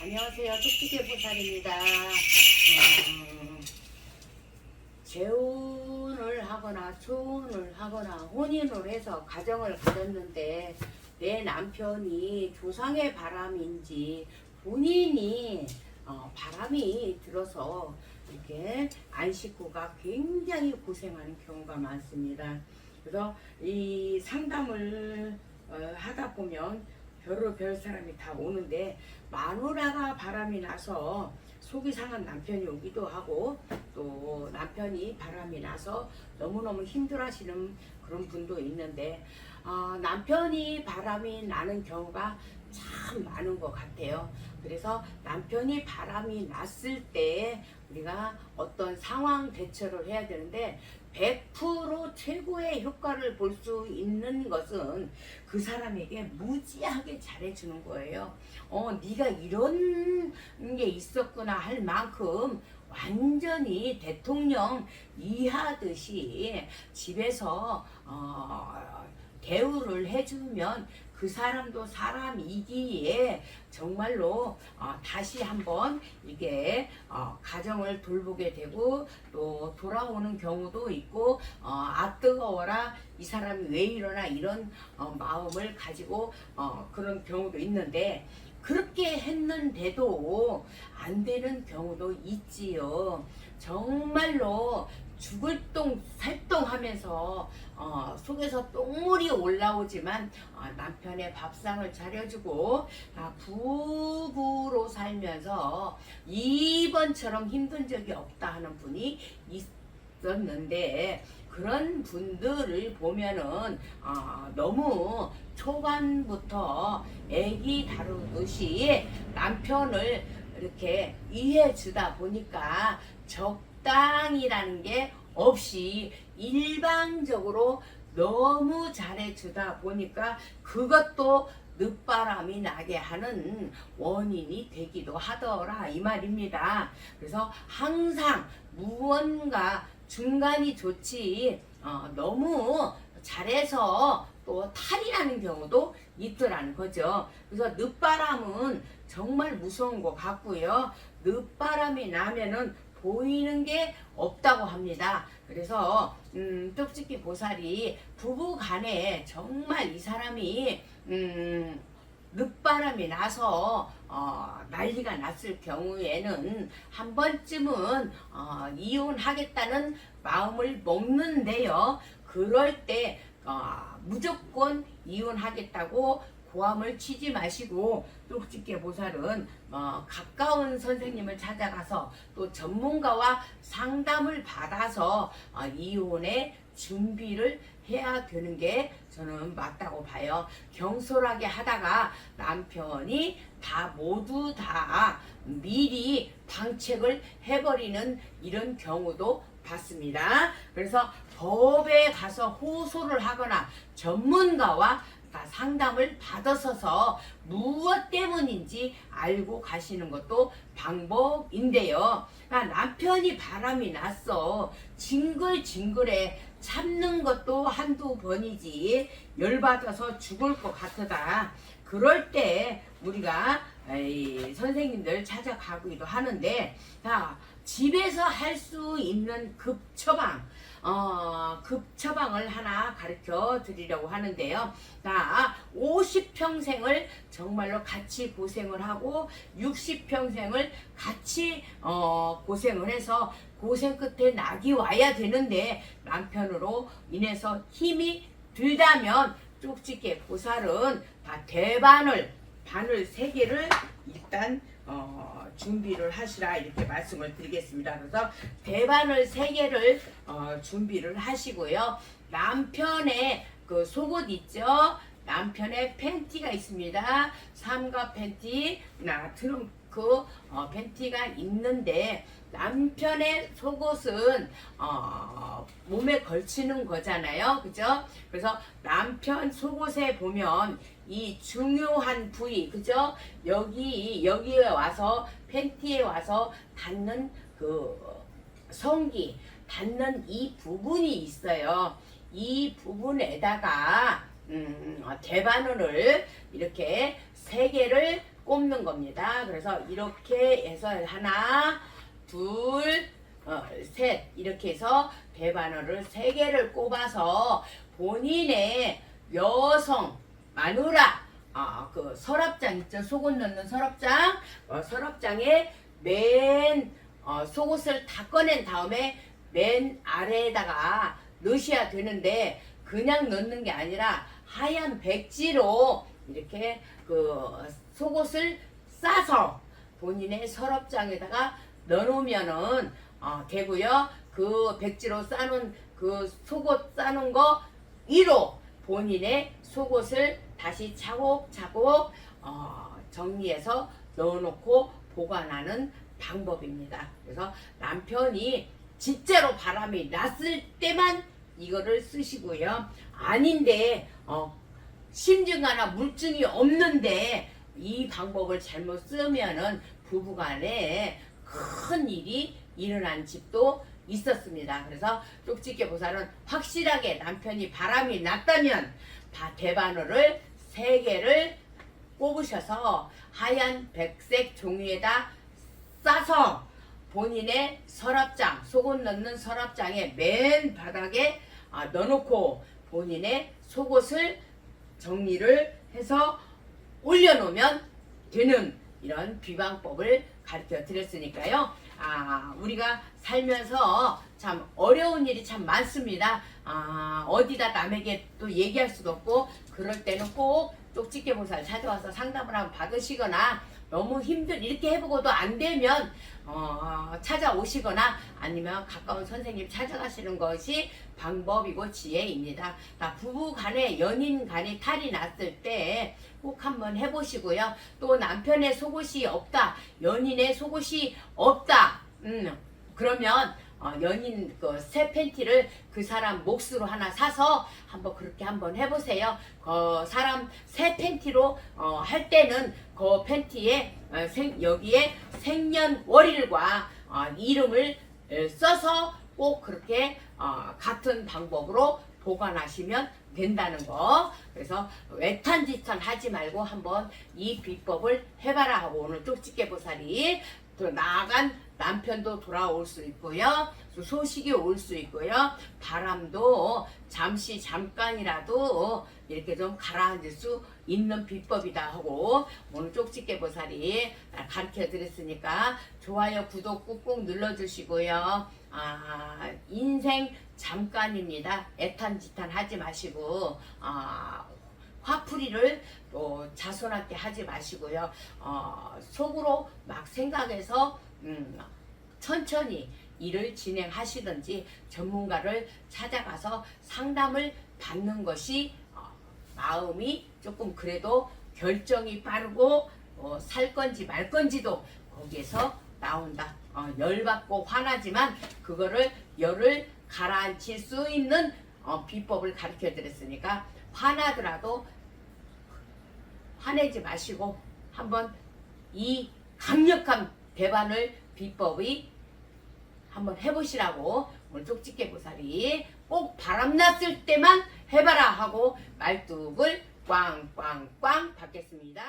안녕하세요. 뚝뚝이 보살입니다. 음, 재혼을 하거나 초혼을 하거나 혼인을 해서 가정을 가졌는데 내 남편이 조상의 바람인지 본인이 어, 바람이 들어서 이렇게 안 식구가 굉장히 고생하는 경우가 많습니다. 그래서 이 상담을 어, 하다 보면 별로 별 사람이 다 오는데 마누라가 바람이 나서 속이 상한 남편이 오기도 하고 또 남편이 바람이 나서 너무너무 힘들어하시는 그런 분도 있는데 아, 남편이 바람이 나는 경우가 참 많은 것 같아요. 그래서 남편이 바람이 났을 때 우리가 어떤 상황 대처를 해야 되는데 100% 최고의 효과를 볼 수 있는 것은 그 사람에게 무지하게 잘해주는 거예요. 어, 네가 이런 게 있었구나 할 만큼 완전히 대통령 이하듯이 집에서 어, 대우를 해주면 그 사람도 사람이기에 정말로 어, 다시 한번 이게 어, 가정을 돌보게 되고 또 돌아오는 경우도 있고 어, 아 뜨거워라 이 사람이 왜 이러나 이런 어, 마음을 가지고 어, 그런 경우도 있는데 그렇게 했는데도 안 되는 경우도 있지요. 정말로 죽을 똥 살똥 하면서 어, 속에서 똥물이 올라오지만 어, 남편의 밥상을 차려주고 아, 부부로 살면서 이번처럼 힘든 적이 없다 하는 분이 있었는데 그런 분들을 보면은 어, 너무 초반부터 애기 다루듯이 남편을 이렇게 이해해 주다 보니까 적 당이라는 게 없이 일방적으로 너무 잘해 주다 보니까 그것도 늦바람이 나게 하는 원인이 되기도 하더라 이 말입니다. 그래서 항상 무언가 중간이 좋지 어, 너무 잘해서 또 탈이 나는 경우도 있더라는 거죠. 그래서 늦바람은 정말 무서운 것 같고요. 늦바람이 나면은 보이는 게 없다고 합니다. 그래서 음, 떡집기 보살이 부부 간에 정말 이 사람이 음, 늦바람이 나서 어, 난리가 났을 경우에는 한 번쯤은 어, 이혼하겠다는 마음을 먹는데요. 그럴 때 어, 무조건 이혼하겠다고 고함을 치지 마시고 쪽집게 보살은 어, 가까운 선생님을 찾아가서 또 전문가와 상담을 받아서 어, 이혼의 준비를 해야 되는 게 저는 맞다고 봐요. 경솔하게 하다가 남편이 다 모두 다 미리 방책을 해버리는 이런 경우도 봤습니다. 그래서 법에 가서 호소를 하거나 전문가와 다 상담을 받아서서 무엇 때문인지 알고 가시는 것도 방법인데요. 아, 남편이 바람이 났어. 징글징글해. 참는 것도 한두 번이지. 열받아서 죽을 것 같다. 그럴 때 우리가 이 선생님들 찾아가기도 하는데, 자, 집에서 할 수 있는 급처방, 어, 급 처방을 하나 가르쳐 드리려고 하는데요. 자, 50평생을 정말로 같이 고생을 하고 60평생을 같이 어, 고생을 해서 고생 끝에 낙이 와야 되는데 남편으로 인해서 힘이 들다면 쪽집게 보살은 다 대바늘 바늘 세 개를 일단 어, 준비를 하시라 이렇게 말씀을 드리겠습니다. 그래서 대바늘 세 개를 어, 준비를 하시고요. 남편의 그 속옷 있죠? 남편의 팬티가 있습니다. 삼각 팬티, 나 트렁크 어, 팬티가 있는데 남편의 속옷은 어, 몸에 걸치는 거잖아요. 그죠? 그래서 남편 속옷에 보면 이 중요한 부위, 그죠? 여기, 여기에 와서, 팬티에 와서 닿는 그 성기, 닿는 이 부분이 있어요. 이 부분에다가, 음, 대바늘을 이렇게 세 개를 꼽는 겁니다. 그래서 이렇게 해서 하나, 둘, 어, 셋. 이렇게 해서 대바늘을 세 개를 꼽아서 본인의 여성 마누라 아, 그 서랍장 있죠? 속옷 넣는 서랍장? 어, 서랍장에 맨 어, 속옷을 다 꺼낸 다음에 맨 아래에다가 넣으셔야 되는데 그냥 넣는 게 아니라 하얀 백지로 이렇게 그 속옷을 싸서 본인의 서랍장에다가 넣어놓으면은 어, 되고요. 그 백지로 싸놓은 그 속옷 싸놓은 거 1호 본인의 속옷을 다시 차곡차곡 어, 정리해서 넣어놓고 보관하는 방법입니다. 그래서 남편이 진짜로 바람이 났을 때만 이거를 쓰시고요. 아닌데 어, 심증하나 물증이 없는데 이 방법을 잘못 쓰면은 부부간에 큰 일이 일어난 집도 있었습니다. 그래서 쪽집게 보살은 확실하게 남편이 바람이 났다면 다 대바늘을 세 개를 꼽으셔서 하얀 백색 종이에다 싸서 본인의 서랍장 속옷 넣는 서랍장의 맨 바닥에 아, 넣어놓고 본인의 속옷을 정리를 해서 올려놓으면 되는 이런 비방법을 가르쳐 드렸으니까요. 아, 우리가 살면서 참 어려운 일이 참 많습니다. 아, 어디다 남에게 또 얘기할 수도 없고, 그럴 때는 꼭 쪽집게 보살 찾아와서 상담을 한번 받으시거나, 너무 힘들, 이렇게 해보고도 안 되면, 어, 찾아오시거나, 아니면 가까운 선생님 찾아가시는 것이 방법이고 지혜입니다. 나 부부 간에, 연인 간에 탈이 났을 때, 꼭 한번 해보시고요. 또 남편의 속옷이 없다, 연인의 속옷이 없다. 음, 그러면 어, 연인 그 새 팬티를 그 사람 몫으로 하나 사서 한번 그렇게 한번 해보세요. 그 사람 새 팬티로 어, 할 때는 그 팬티에 어, 생, 여기에 생년월일과 어, 이름을 에, 써서 꼭 그렇게 어, 같은 방법으로 보관하시면 된다는 거. 그래서 외탄지탄 하지 말고 한번 이 비법을 해봐라 하고 오늘 쪽집게 보살이 또 나간 남편도 돌아올 수 있고요. 또 소식이 올 수 있고요. 바람도 잠시 잠깐이라도 이렇게 좀 가라앉을 수 있는 비법이다 하고 오늘 쪽집게 보살이 가르쳐 드렸으니까 좋아요, 구독 꾹꾹 눌러주시고요. 아, 인생 잠깐입니다. 애탄지탄 하지 마시고 아, 화풀이를 또 자손한테 하지 마시고요. 어, 속으로 막 생각해서 음, 천천히 일을 진행하시든지 전문가를 찾아가서 상담을 받는 것이 어, 마음이 조금 그래도 결정이 빠르고 어, 살 건지 말 건지도 거기에서 나온다. 어, 열받고 화나지만 그거를 열을 가라앉힐 수 있는 어, 비법을 가르쳐 드렸으니까 화나더라도 화내지 마시고 한번 이 강력한 대반을 비법이 한번 해보시라고 오늘 쪽집게 보살이 꼭 바람났을 때만 해봐라 하고 말뚝을 꽝꽝꽝 받겠습니다.